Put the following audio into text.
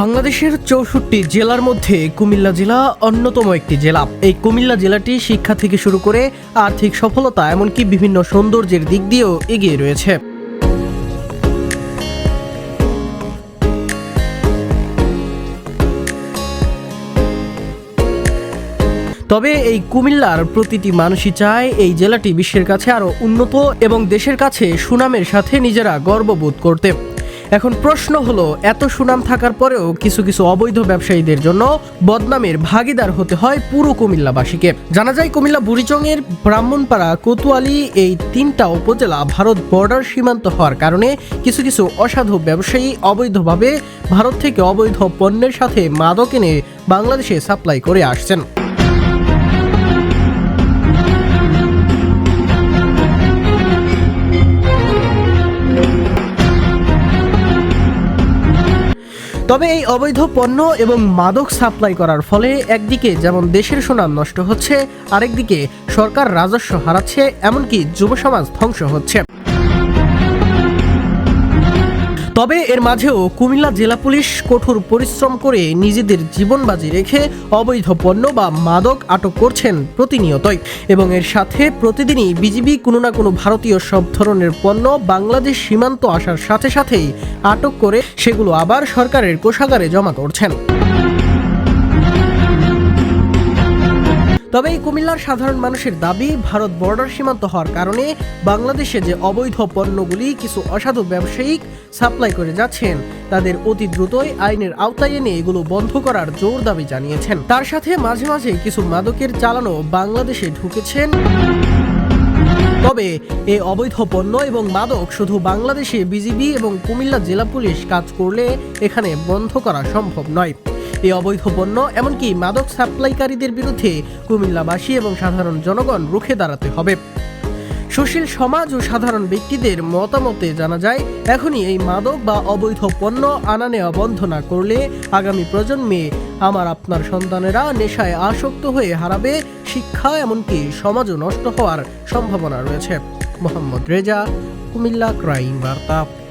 বাংলাদেশের চৌষট্টি জেলার মধ্যে কুমিল্লা জেলা অন্যতম একটি জেলা। এই কুমিল্লা জেলাটি শিক্ষা থেকে শুরু করে আর্থিক সফলতা, এমনকি বিভিন্ন সৌন্দর্যের দিক দিয়েও এগিয়ে রয়েছে। তবে এই কুমিল্লার প্রতিটি মানুষই চায় এই জেলাটি বিশ্বের কাছে আরও উন্নত এবং দেশের কাছে সুনামের সাথে নিজেরা গর্ববোধ করতে। এখন প্রশ্ন হলো, এত সুনাম থাকার পরেও কিছু কিছু অবৈধ ব্যবসায়ীদের জন্য বদনামের ভাগিদার হতে হয় পুরো কুমিল্লাবাসীকে। জানা যায়, কুমিল্লা বুড়িচংয়ের ব্রাহ্মণপাড়া কোতোয়ালি এই তিনটা উপজেলা ভারত বর্ডার সীমান্ত হওয়ার কারণে কিছু কিছু অসাধু ব্যবসায়ী অবৈধভাবে ভারত থেকে অবৈধ পণ্যের সাথে মাদক এনে বাংলাদেশে সাপ্লাই করে আসছেন। তবে এই অবৈধ পণ্য এবং মাদক সাপ্লাই করার ফলে একদিকে যেমন দেশের সুনাম নষ্ট হচ্ছে, আরেকদিকে সরকার রাজস্ব হারাচ্ছে, এমনকি যুব সমাজ ধ্বংস হচ্ছে। তবে এর মাঝেও কুমিল্লা জেলা পুলিশ কঠোর পরিশ্রম করে নিজেদের জীবন বাজি রেখে অবৈধ পণ্য বা মাদক আটক করছেন প্রতিনিয়তই। এবং এর সাথে প্রতিদিনই বিজিবি কোনো না কোনো ভারতীয় সব ধরনের পণ্য বাংলাদেশ সীমান্ত আসার সাথে সাথেই আটক করে সেগুলো আবার সরকারের কোষাগারে জমা করছেন। তবে এই কুমিল্লার সাধারণ মানুষের দাবি, ভারত বর্ডার সীমান্ত হওয়ার কারণে বাংলাদেশে যে অবৈধ পণ্যগুলি কিছু অসাধু ব্যবসায়িক সাপ্লাই করে যাচ্ছেন, তাদের অতি দ্রুতই আইনের আওতায় এনে এগুলো বন্ধ করার জোর দাবি জানিয়েছেন। তার সাথে মাঝে মাঝে কিছু মাদকের চালানো বাংলাদেশে ঢুকেছেন। তবে এই অবৈধ পণ্য এবং মাদক শুধু বাংলাদেশে বিজিবি এবং কুমিল্লা জেলা পুলিশ কাজ করলে এখানে বন্ধ করা সম্ভব নয়। এই অবৈধ পণ্য, এমনকি মাদক সাপ্লাইকারীদের বিরুদ্ধে কুমিল্লাবাসী এবং সাধারণ জনগণ রুখে দাঁড়াতে হবে। সুশীল সমাজ ও সাধারণ ব্যক্তিদের মতামতে জানা যায়, এখনই এই মাদক বা অবৈধ পণ্য আনা নেওয়া বন্ধ না করলে আগামী প্রজন্মে আমার আপনার সন্তানেরা নেশায় আসক্ত হয়ে হারাবে, শিক্ষা এমনকি সমাজও নষ্ট হওয়ার সম্ভাবনা রয়েছে। মোহাম্মদ রেজা, কুমিল্লা ক্রাইম বার্তা।